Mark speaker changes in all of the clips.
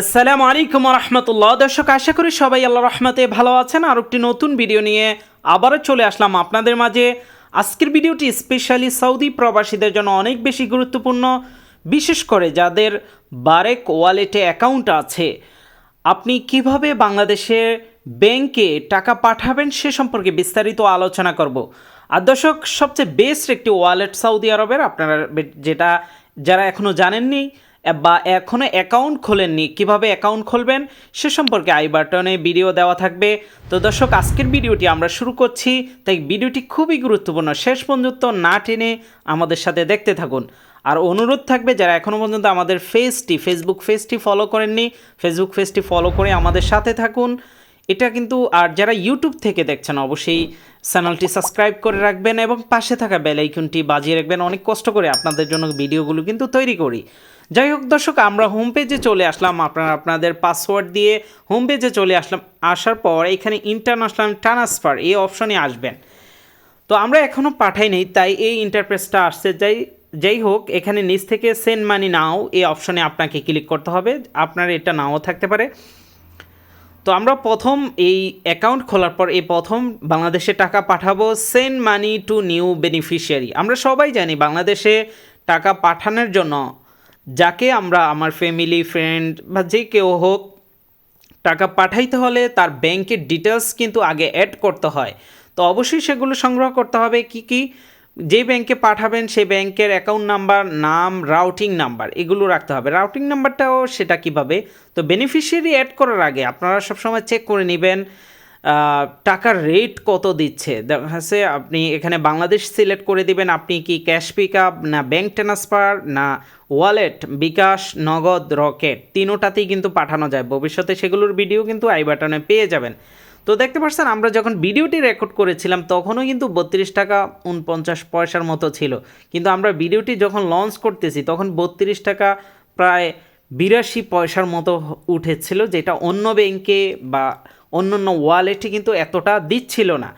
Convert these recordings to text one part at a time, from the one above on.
Speaker 1: আসসালামু আলাইকুম রহমতুল্লাহ দর্শক, আশা করি সবাই আল্লাহ রহমতে ভালো আছেন। আর একটি নতুন ভিডিও নিয়ে আবারও চলে আসলাম আপনাদের মাঝে। আজকের ভিডিওটি স্পেশালি সৌদি প্রবাসীদের জন্য অনেক বেশি গুরুত্বপূর্ণ, বিশেষ করে যাদের বারেক ওয়ালেটে অ্যাকাউন্ট আছে। আপনি কীভাবে বাংলাদেশে ব্যাংকে টাকা পাঠাবেন সে সম্পর্কে বিস্তারিত আলোচনা করব। আর দর্শক, সবচেয়ে বেস্ট একটি ওয়ালেট সৌদি আরবের, আপনারা যেটা যারা এখনও জানেননি বা এখনও অ্যাকাউন্ট খোলেননি, কীভাবে অ্যাকাউন্ট খুলবেন সে সম্পর্কে আই বাটনে ভিডিও দেওয়া থাকবে। তো দর্শক, আজকের ভিডিওটি আমরা শুরু করছি, তাই ভিডিওটি খুবই গুরুত্বপূর্ণ। শেষ পর্যন্ত না টেনে আমাদের সাথে দেখতে থাকুন। আর অনুরোধ থাকবে, যারা এখনও পর্যন্ত আমাদের ফেসটি ফেসবুক ফেসটি ফলো করেননি ফেসবুক ফেসটি ফলো করে আমাদের সাথে থাকুন। এটা কিন্তু, আর যারা ইউটিউব থেকে দেখছেন, অবশ্যই চ্যানেলটি সাবস্ক্রাইব করে রাখবেন এবং পাশে থাকা বেল বাজিয়ে রাখবেন। অনেক কষ্ট করে আপনাদের জন্য ভিডিওগুলো কিন্তু তৈরি করি। যাই হোক দর্শক, আমরা হোম পেজে চলে আসলাম। আপনারা আপনাদের পাসওয়ার্ড দিয়ে হোম পেজে চলে আসলাম। আসার পর এখানে ইন্টারন্যাশনাল ট্রান্সফার এই অপশনে আসবেন। তো আমরা এখনও পাঠাই নেই, তাই এই ইন্টারপ্রেসটা আসছে। যাই যাই হোক, এখানে নিচ থেকে সেন্ড মানি নাও এই অপশনে আপনাকে ক্লিক করতে হবে। আপনার এটা নাও থাকতে পারে। তো আমরা প্রথম এই অ্যাকাউন্ট খোলার পর এই প্রথম বাংলাদেশে টাকা পাঠাবো send money to new beneficiary আমরা সবাই জানি বাংলাদেশে টাকা পাঠানোর জন্য যাকে আমরা আমার ফ্যামিলি ফ্রেন্ড বা যে কেউ হোক, টাকা পাঠাইতে হলে তার ব্যাংকের ডিটেলস কিন্তু আগে অ্যাড করতে হয়। তো অবশ্যই সেগুলো সংগ্রহ করতে হবে কি কি? যে ব্যাংকে পাঠাবেন সেই ব্যাংকের অ্যাকাউন্ট নাম্বার নাম রাউটিং নাম্বার এগুলো রাখতে হবে। রাউটিং নাম্বারটাও সেটা কীভাবে? তো বেনিফিশিয়ারি অ্যাড করার আগে আপনারা সবসময় চেক করে নেবেন। টাকার রেট কত দিচ্ছে? যাচ্ছে আপনি এখানে বাংলাদেশ সিলেক্ট করে দিবেন, আপনি কি ক্যাশ পিক আপ না ব্যাংক ট্রান্সফার না ওয়ালেট বিকাশ, নগদ রকেট তিনোটাতেই কিন্তু পাঠানো যায়। ভবিষ্যতে সেগুলোর ভিডিও কিন্তু আই বাটনে পেয়ে যাবেন। তো দেখতে পাচ্ছেন, আমরা যখন ভিডিওটি রেকর্ড করেছিলাম, তখনও কিন্তু বত্রিশ টাকা উনপঞ্চাশ পয়সার মতো ছিল। কিন্তু আমরা ভিডিওটি যখন লঞ্চ করতেছি, তখন বত্রিশ টাকা প্রায় বিরাশি পয়সার মতো উঠেছিল, যেটা অন্য ব্যাংকে বা অন্য অন্য ওয়ালেটে কিন্তু এতটা দিচ্ছিল না।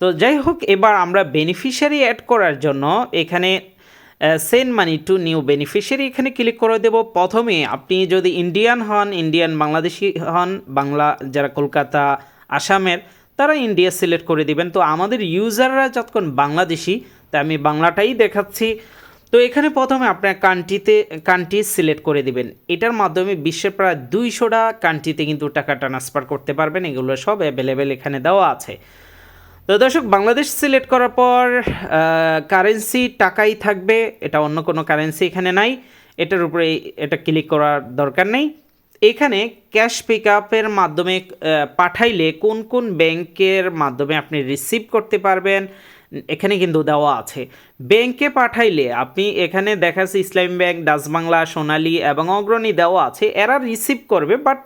Speaker 1: তো যাই হোক, এবার আমরা বেনিফিশিয়ারি অ্যাড করার জন্য এখানে send money to new beneficiary এখানে ক্লিক করে দেব। প্রথমে আপনি যদি ইন্ডিয়ান হন ইন্ডিয়ান বাংলাদেশি হন, বাংলা যারা কলকাতা, আসামের, তারা ইন্ডিয়া সিলেক্ট করে দিবেন। তো আমাদের ইউজাররা যতক্ষণ বাংলাদেশি তাই আমি বাংলাটাই দেখাচ্ছি। তো এখানে প্রথমে আপনার কান্ট্রিতে কান্ট্রি সিলেক্ট করে দিবেন। এটার মাধ্যমে বিশ্বের প্রায় দুইশোটা কান্ট্রিতে কিন্তু টাকা ট্রান্সফার করতে পারবেন। এগুলো সব অ্যাভেলেবেল এখানে দেওয়া আছে। তো দর্শক, বাংলাদেশ সিলেক্ট করার পর কারেন্সি টাকাই থাকবে। এটা অন্য কোনো কারেন্সি এখানে নাই। এটার উপরে এটা ক্লিক করার দরকার নেই। এখানে ক্যাশ পিক আপের মাধ্যমে পাঠাইলে কোন কোন ব্যাংকের মাধ্যমে আপনি রিসিভ করতে পারবেন? এখানে কিন্তু দেওয়া আছে। ব্যাংকে পাঠাইলে আপনি এখানে দেখা যাচ্ছে ইসলামী ব্যাংক, ডাচ বাংলা, সোনালী এবং অগ্রণী দেওয়া আছে। এরা রিসিভ করবে বাট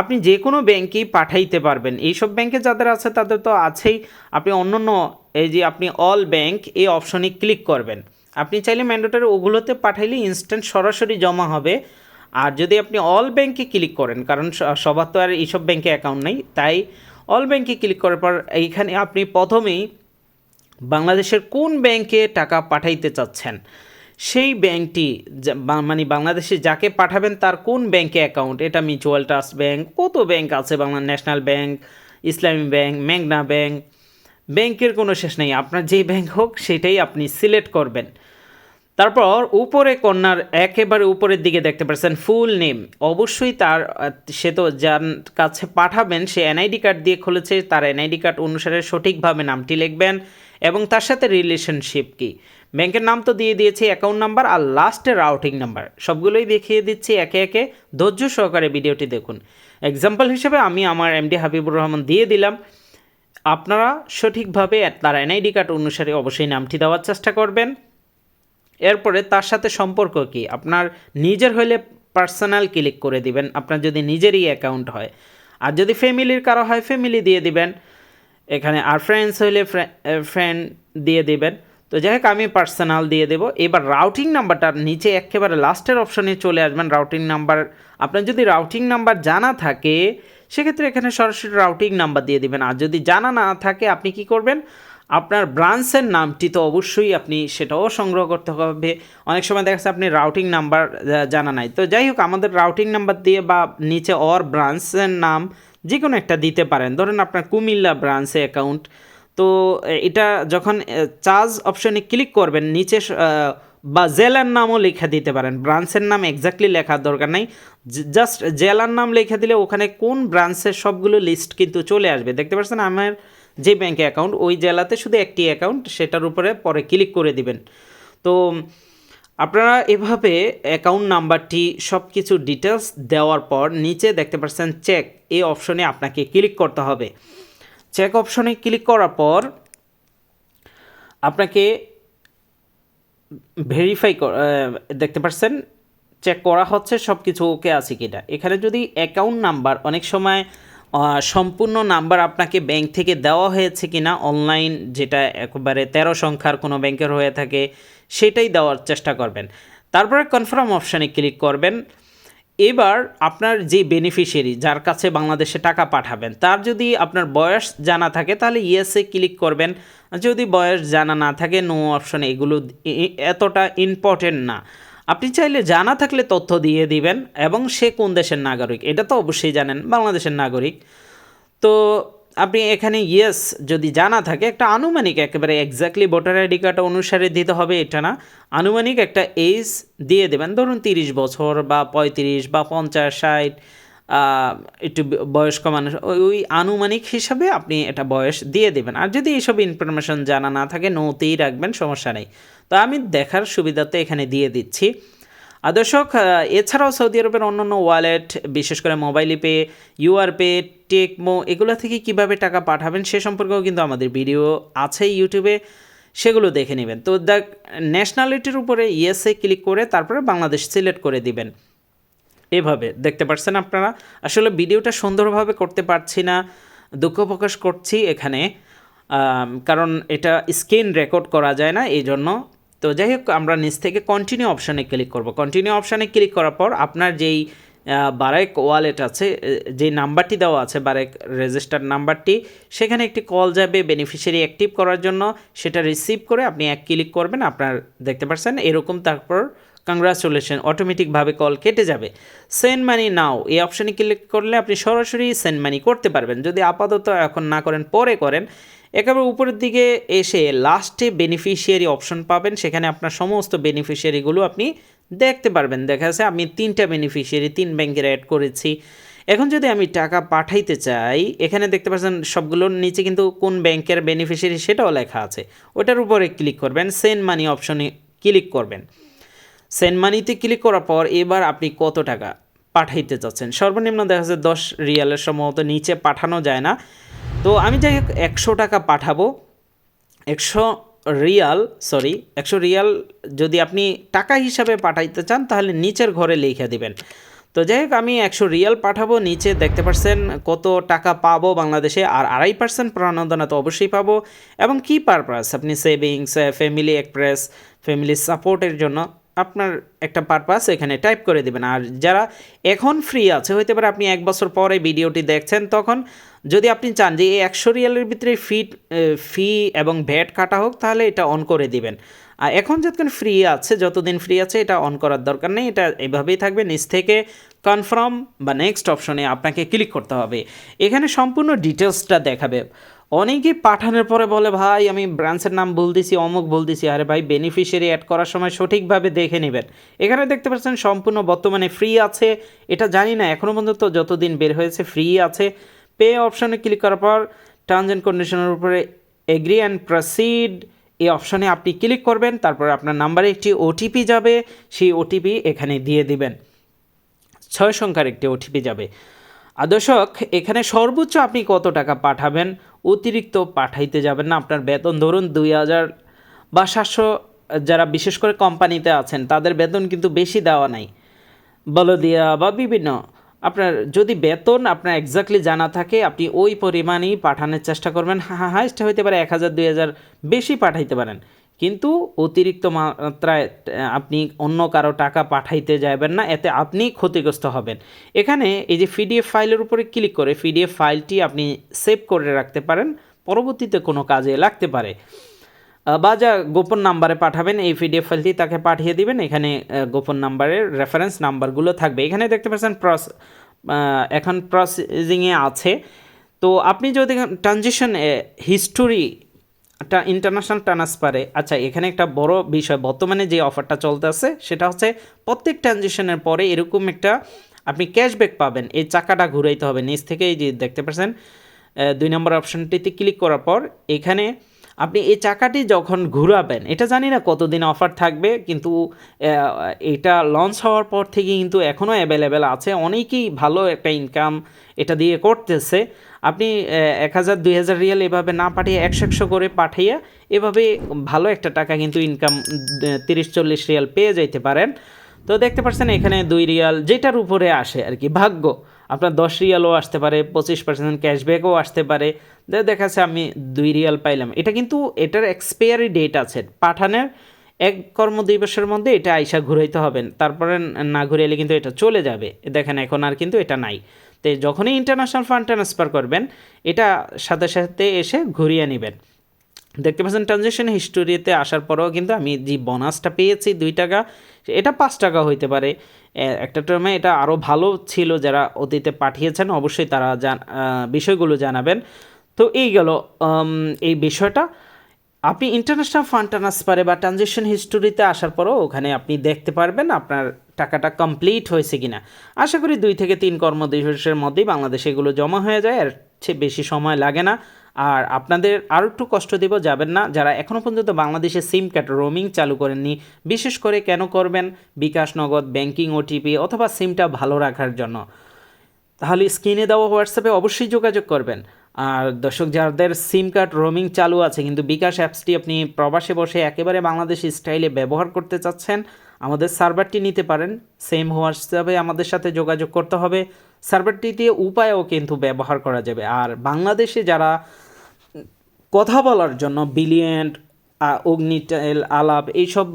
Speaker 1: আপনি যে কোনো ব্যাংকেই পাঠাইতে পারবেন। এইসব ব্যাংকে যাদের আছে, তাদের তো আছেই। আপনি অন্য অন্য এই যে আপনি অল ব্যাংক এই অপশনে ক্লিক করবেন। আপনি চাইলে ম্যান্ডেটরি ওগুলোতে পাঠাইলে ইনস্ট্যান্ট সরাসরি জমা হবে। আর যদি আপনি অল ব্যাংকে ক্লিক করেন, কারণ সবার তো আর এইসব ব্যাংকে অ্যাকাউন্ট নেই, তাই অল ব্যাংকে ক্লিক করার পর এইখানে আপনি প্রথমেই বাংলাদেশের কোন ব্যাংকে টাকা পাঠাইতে চাচ্ছেন? সেই ব্যাংকটি মানে বাংলাদেশে যাকে পাঠাবেন তার কোন ব্যাংকে অ্যাকাউন্ট? এটা মিউচুয়াল ট্রাস্ট ব্যাংক, কত ব্যাংক আছে Bangla national bank, Islami bank মেঘনা ব্যাংক, ব্যাংকের কোনো শেষ নেই। আপনার যেই ব্যাংক হোক, সেটাই আপনি সিলেক্ট করবেন। তারপর উপরে কন্যার একেবারে উপরের দিকে দেখতে পাচ্ছেন ফুল নেম। অবশ্যই তার, সে তো যার কাছে পাঠাবেন, সে এনআইডি কার্ড দিয়ে খুলেছে, তার এনআইডি কার্ড অনুসারে সঠিকভাবে নামটি লিখবেন। এবং তার সাথে রিলেশনশিপ কি? ব্যাংকের নাম তো দিয়ে দিয়েছি অ্যাকাউন্ট নাম্বার আর লাস্টে রাউটিং নাম্বার সবগুলোই দেখিয়ে দিচ্ছি একে একে। ধৈর্য সহকারে ভিডিওটি দেখুন। এক্সাম্পল হিসেবে আমি আমার এমডি হাবিবুর রহমান দিয়ে দিলাম। আপনারা সঠিকভাবে তার এনআইডি কার্ড অনুসারে অবশ্যই নামটি দেওয়ার চেষ্টা করবেন। এরপরে তার সাথে সম্পর্ক কি? আপনার নিজের হইলে পার্সোনাল ক্লিক করে দিবেন। আপনার যদি নিজেরই অ্যাকাউন্ট হয়। আর যদি ফ্যামিলির কারও হয় ফ্যামিলি দিয়ে দিবেন। এখানে আর ফ্রেন্ডস হইলে ফ্রেন্ড দিয়ে দেবেন। তো যাই হোক, আমি পার্সোনাল দিয়ে দেবো। এবার রাউটিং নাম্বারটার নিচে একেবারে লাস্টের অপশনে চলে আসবেন রাউটিং নাম্বার আপনার যদি রাউটিং নাম্বার জানা থাকে, সেক্ষেত্রে এখানে সরাসরি রাউটিং নাম্বার দিয়ে দিবেন। আর যদি জানা না থাকে, আপনি কি করবেন? আপনার ব্রাঞ্চের নামটি তো অবশ্যই আপনি সেটাও সংগ্রহ করতে হবে। অনেক সময় দেখা যাচ্ছে আপনি রাউটিং নাম্বার জানা নাই। তো যাই হোক, আমাদের রাউটিং নাম্বার দিয়ে বা নিচে অর ব্রাঞ্চের নাম যে কোনো একটা দিতে পারেন। ধরেন আপনার কুমিল্লা ব্রাঞ্চে অ্যাকাউন্ট তো এটা যখন চার্জ অপশনে ক্লিক করবেন, নিচে বা জেলার নামও লেখা দিতে পারেন। ব্রাঞ্চের নাম এক্স্যাক্টলি লেখার দরকার নাই। জাস্ট জেলার নাম লেখা দিলে ওখানে কোন ব্রাঞ্চের সবগুলো লিস্ট কিন্তু চলে আসবে। দেখতে পাচ্ছেন, আমার যে ব্যাংকে অ্যাকাউন্ট ওই জেলাতে শুধু একটি অ্যাকাউন্ট সেটার উপরে পরে ক্লিক করে দিবেন। তো, আপনারা এভাবে অ্যাকাউন্ট নাম্বারটি সব কিছু ডিটেলস দেওয়ার পর নিচে দেখতে পাচ্ছেন চেক এই অপশনে আপনাকে ক্লিক করতে হবে। চেক অপশনে ক্লিক করার পর আপনাকে ভেরিফাই দেখতে পাচ্ছেন চেক করা হচ্ছে সব কিছু ওকে আছে কিনা। এখানে যদি অ্যাকাউন্ট নাম্বার অনেক সময় সম্পূর্ণ নাম্বার আপনাকে ব্যাংক থেকে দেওয়া হয়েছে কি না অনলাইন যেটা একবারে তেরো সংখ্যার কোনো ব্যাংকের হয়ে থাকে, সেটাই দেওয়ার চেষ্টা করবেন। তারপরে কনফার্ম অপশানে ক্লিক করবেন। এবার আপনার যে বেনিফিশিয়ারি যার কাছে বাংলাদেশে টাকা পাঠাবেন, তার যদি আপনার বয়স জানা থাকে, তাহলে ইয়েসে ক্লিক করবেন। যদি বয়স জানা না থাকে নো অপশন এগুলো এতটা ইম্পর্টেন্ট না। আপনি চাইলে জানা থাকলে তথ্য দিয়ে দিবেন এবং সে কোন দেশের নাগরিক? এটা তো অবশ্যই জানেন, বাংলাদেশের নাগরিক। তো আপনি এখানে ইয়েস যদি জানা থাকে, একটা আনুমানিক একেবারে এক্স্যাক্টলি ভোটার আইডি কার্ড অনুসারে দিতে হবে এটা না। আনুমানিক একটা এজ দিয়ে দেবেন। ধরুন তিরিশ বছর বা পঁয়ত্রিশ বা পঞ্চাশ, ষাট একটু বয়স্ক মানুষ, ওই আনুমানিক হিসাবে আপনি এটা বয়স দিয়ে দেবেন। আর যদি এইসব ইনফরমেশন জানা না থাকে নোতেই রাখবেন, সমস্যা নেই। তো আমি দেখার সুবিধাতে এখানে দিয়ে দিচ্ছি। আর দর্শক এছাড়াও সৌদি আরবের অন্যান্য ওয়ালেট বিশেষ করে মোবাইল পে ইউআর পে টেকমো এগুলো থেকে কীভাবে টাকা পাঠাবেন সে সম্পর্কেও কিন্তু আমাদের ভিডিও আছে ইউটিউবে সেগুলো দেখে নেবেন। তো দেখ ন্যাশনালিটির উপরে ইয়েসে ক্লিক করে তারপরে বাংলাদেশ সিলেক্ট করে দিবেন। এভাবে, দেখতে পাচ্ছেন আপনারা? আসলে ভিডিওটা সুন্দরভাবে করতে পারছি না, দুঃখ প্রকাশ করছি এখানে কারণ এটা স্ক্রিন রেকর্ড করা যায় না এই জন্য তো যাই হোক, আমরা নিচ থেকে কন্টিনিউ অপশানে ক্লিক করব। কন্টিনিউ অপশানে ক্লিক করার পর আপনার যেই বারেক ওয়ালেট আছে যে নাম্বারটি দেওয়া আছে, বারেক রেজিস্টার নাম্বারটি, সেখানে একটি কল যাবে বেনিফিশিয়ারি অ্যাক্টিভ করার জন্য। সেটা রিসিভ করে আপনি এক ক্লিক করবেন, আপনার, দেখতে পাচ্ছেন এরকম তারপর কংগ্রাচুলেশন অটোমেটিকভাবে কল কেটে যাবে। সেন্ড মানি নাও এই অপশানে ক্লিক করলে আপনি সরাসরি সেন্ড মানি করতে পারবেন। যদি আপাতত এখন না করেন, পরে করেন, একেবারে উপরের দিকে এসে লাস্টে বেনিফিশিয়ারি অপশন পাবেন। সেখানে আপনার সমস্ত বেনিফিশিয়ারিগুলো আপনি দেখতে পারবেন। দেখা যাচ্ছে আমি তিনটা বেনিফিশিয়ারি তিন ব্যাংকের অ্যাড করেছি। এখন যদি আমি টাকা পাঠাইতে চাই, এখানে দেখতে পাচ্ছেন সবগুলোর নিচে কিন্তু কোন ব্যাংকের বেনিফিশিয়ারি সেটাও লেখা আছে। ওটার উপরে ক্লিক করবেন। সেন্ড মানি অপশনে ক্লিক করবেন। সেন্ড মানিতে ক্লিক করার পর এবার আপনি কত টাকা পাঠাইতে চাচ্ছেন সর্বনিম্ন দেখা যাচ্ছে দশ রিয়ালের সম্ভবত নিচে পাঠানো যায় না। তো আমি যাই হোক, একশো টাকা পাঠাবো। একশো রিয়াল সরি একশো রিয়াল যদি আপনি টাকা হিসাবে পাঠাইতে চান, তাহলে নিচের ঘরে লিখে দিবেন। তো যাই হোক, আমি একশো রিয়াল পাঠাবো, নিচে দেখতে পাচ্ছেন কত টাকা পাবো বাংলাদেশে, আর আড়াই পার্সেন্ট প্রণোদনা তো অবশ্যই পাবো। এবং কি পারপাস আপনি সেভিংস ফ্যামিলি এক্সপ্রেস ফ্যামিলি সাপোর্টের জন্য আপনার একটা পারপাস এখানে টাইপ করে দিবেন। আর যারা এখন ফ্রি আছে, হইতে পারে আপনি এক বছর পরে ভিডিওটি দেখছেন, তখন যদি আপনি চান যে এই একশো রিয়ালের ভিতরে ফি ফি এবং ভ্যাট কাটা হোক, তাহলে এটা অন করে দিবেন। আর এখন যতক্ষণ ফ্রি আছে, যতদিন ফ্রি আছে, এটা অন করার দরকার নেই। এটা এভাবেই থাকবে। নিচ থেকে কনফার্ম বা নেক্সট অপশনে আপনাকে ক্লিক করতে হবে। এখানে সম্পূর্ণ ডিটেলসটা দেখাবে। অনেকেই পাঠানোর পরে বলে, ভাই, আমি ব্রাঞ্চের নাম বলতেছি, অমুক বলতেছি। আরে ভাই বেনিফিশিয়ারি অ্যাড করার সময় সঠিকভাবে দেখে নেবেন। এখানে দেখতে পাচ্ছেন সম্পূর্ণ বর্তমানে ফ্রি আছে। এটা জানি না এখনও পর্যন্ত যতদিন বের হয়েছে ফ্রি আছে। পে অপশনে ক্লিক করার পর টার্মস অ্যান্ড কন্ডিশনের উপরে এগ্রি অ্যান্ড প্রসিড এই অপশনে আপনি ক্লিক করবেন, তারপর আপনার নাম্বারে একটি ওটিপি যাবে। সেই ওটিপি এখানে দিয়ে দিবেন। ছয় সংখ্যার একটি ওটিপি যাবে। দর্শক এখানে সর্বোচ্চ আপনি কত টাকা পাঠাবেন অতিরিক্ত পাঠাইতে যাবেন না আপনার বেতন ধরুন দুই হাজার বা সাতশো যারা বিশেষ করে কোম্পানিতে আছেন তাদের বেতন কিন্তু বেশি দেওয়া নাই বলদিয়া বা বিভিন্ন আপনার যদি বেতন আপনার এক্স্যাক্টলি জানা থাকে আপনি ওই পরিমাণেই পাঠানোর চেষ্টা করবেন হ্যাঁ হাইস্ট হইতে পারে এক হাজার দুই হাজার বেশি পাঠাইতে পারেন কিন্তু অতিরিক্ত মাত্রায় আপনি অন্য কারও টাকা পাঠাইতে যাবেন না, এতে আপনি ক্ষতিগ্রস্ত হবেন। এখানে এই যে পিডিএফ ফাইলের উপরে ক্লিক করে পিডিএফ ফাইলটি আপনি সেভ করে রাখতে পারেন, পরবর্তীতে কোনো কাজে লাগতে পারে। বা যা গোপন নাম্বারে পাঠাবেন, এই পিডিএফ ফাইলটি তাকে পাঠিয়ে দিবেন, এখানে গোপন নাম্বারের রেফারেন্স নাম্বারগুলো থাকবে। এখানে দেখতে পাচ্ছেন প্রস এখন প্রসেসিংয়ে আছে। তো আপনি যদি ট্রানজিশন হিস্টোরি ইন্টারন্যাশনাল ট্রান্সফারে আচ্ছা এখানে একটা বড় বিষয়, বর্তমানে যে অফারটা চলতে আছে, সেটা হচ্ছে প্রত্যেক ট্রানজেকশনের পরে এরকম একটা আপনি ক্যাশব্যাক পাবেন। এই চাকাটা ঘুরাইতে হবে। নিচ থেকে এই যে দেখতে পাচ্ছেন দুই নম্বর অপশনটিতে ক্লিক করার পর, এখানে আপনি এই চাকাটি যখন ঘুরাবেন, এটা জানি না কতদিন অফার থাকবে, কিন্তু এটা লঞ্চ হওয়ার পর থেকে কিন্তু এখনও অ্যাভেলেবেল আছে। অনেকেই ভালো একটা ইনকাম এটা দিয়ে করতেছে। আপনি এক হাজার, দুই হাজার রিয়াল এভাবে না পাঠিয়ে একশো একশো করে পাঠিয়ে এভাবে ভালো একটা টাকা কিন্তু ইনকাম তিরিশ, চল্লিশ রিয়াল পেয়ে যাইতে পারেন। তো দেখতে পাচ্ছেন এখানে দুই রিয়াল যেটার উপরে আসে আর কি, ভাগ্য। আপনার দশ রিয়ালও আসতে পারে, পঁচিশ পার্সেন্ট ক্যাশব্যাকও আসতে পারে। দে- দেখা যাচ্ছে আমি দুই রিয়াল পাইলাম। এটা কিন্তু এটার এক্সপায়ারি ডেট আছে। পাঠানোর এক কর্ম দিবসের মধ্যে এটা আইসা ঘুরাইতে হবে। তারপরে না ঘুরাইলে কিন্তু এটা চলে যাবে। দেখেন এখন আর কিন্তু এটা নাই। তো যখনই ইন্টারন্যাশনাল ফান্ড ট্রান্সফার করবেন, এটা সাথে সাথে এসে ঘুরিয়ে নেবেন। দেখতে পাচ্ছেন ট্রানজ্যাকশন হিস্টোরিতে আসার পরেও কিন্তু আমি যে বোনাসটা পেয়েছি দুই টাকা, এটা পাঁচ টাকা হইতে পারে। একটা টার্মে এটা আরও ভালো ছিল যারা অতীতে পাঠিয়েছেন, অবশ্যই তারা জান বিষয়গুলো জানাবেন। তো এই গেল এই বিষয়টা। আপনি ইন্টারন্যাশনাল ফান্ড ট্রান্সফারে বা ট্রানজেকশন হিস্টোরিতে আসার পরও ওখানে আপনি দেখতে পারবেন আপনার টাকাটা কমপ্লিট হয়েছে কিনা। আশা করি দুই থেকে তিন কর্মদিবসের মধ্যেই বাংলাদেশে এগুলো জমা হয়ে যায় আর বেশি সময় লাগে না। আর আপনাদের আরও একটু কষ্ট দেব, যাবেন না। যারা এখনও পর্যন্ত বাংলাদেশে সিম কার্ড রোমিং চালু করেননি, বিশেষ করে কেন করবেন? বিকাশ নগদ ব্যাংকিং ওটিপি অথবা সিমটা ভালো রাখার জন্য। তাহলে স্ক্রিনে দেওয়া হোয়াটসঅ্যাপে অবশ্যই যোগাযোগ করবেন। আর দর্শক, যাদের সিম কার্ড রোমিং চালু আছে, কিন্তু বিকাশ অ্যাপসটি আপনি প্রবাসে বসে একেবারে বাংলাদেশি স্টাইলে ব্যবহার করতে চাচ্ছেন, আমাদের সার্ভারটি নিতে পারেন। সেম হোয়াটসঅ্যাপে আমাদের সাথে যোগাযোগ করতে হবে। সার্ভারটি দিয়ে উপায়ও কিন্তু ব্যবহার করা যাবে। আর বাংলাদেশে যারা কথা বলার জন্য বিলিয়েন্ট অগ্নিটেল, আলাপ এইসব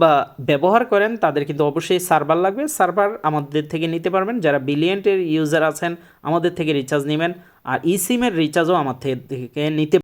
Speaker 1: ব্যবহার করেন, তাদের কিন্তু অবশ্যই সার্ভার লাগবে। সার্ভার আমাদের থেকে নিতে পারবেন। যারা বিলিয়েন্টের ইউজার আছেন, আমাদের থেকে রিচার্জ নেবেন। আর ই সিমের রিচার্জও আমার থেকে নিতে